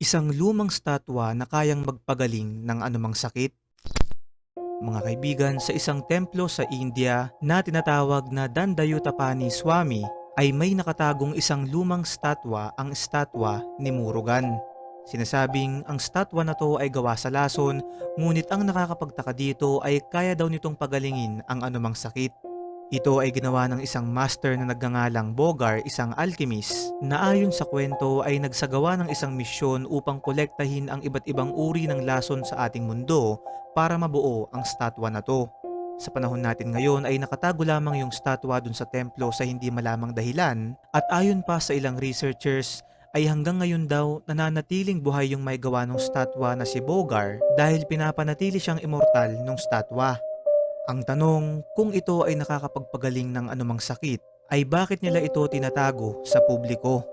Isang lumang statwa na kayang magpagaling ng anumang sakit. Mga kaibigan, sa isang templo sa India na tinatawag na Dandayutapani Swami ay may nakatagong isang lumang statwa ang statwa ni Murugan. Sinasabing ang statwa na to ay gawa sa lason, ngunit ang nakakapagtaka dito ay kaya daw nitong pagalingin ang anumang sakit. Ito ay ginawa ng isang master na nagngangalang Bogar, isang alchemist, na ayon sa kwento ay nagsagawa ng isang misyon upang kolektahin ang iba't ibang uri ng lason sa ating mundo para mabuo ang statwa na to. Sa panahon natin ngayon ay nakatago lamang yung statwa dun sa templo sa hindi malamang dahilan at ayon pa sa ilang researchers ay hanggang ngayon daw nananatiling buhay yung may gawa ng statwa na si Bogar dahil pinapanatili siyang immortal ng statwa. Ang tanong, kung ito ay nakakapagpagaling ng anumang sakit, ay bakit nila ito tinatago sa publiko?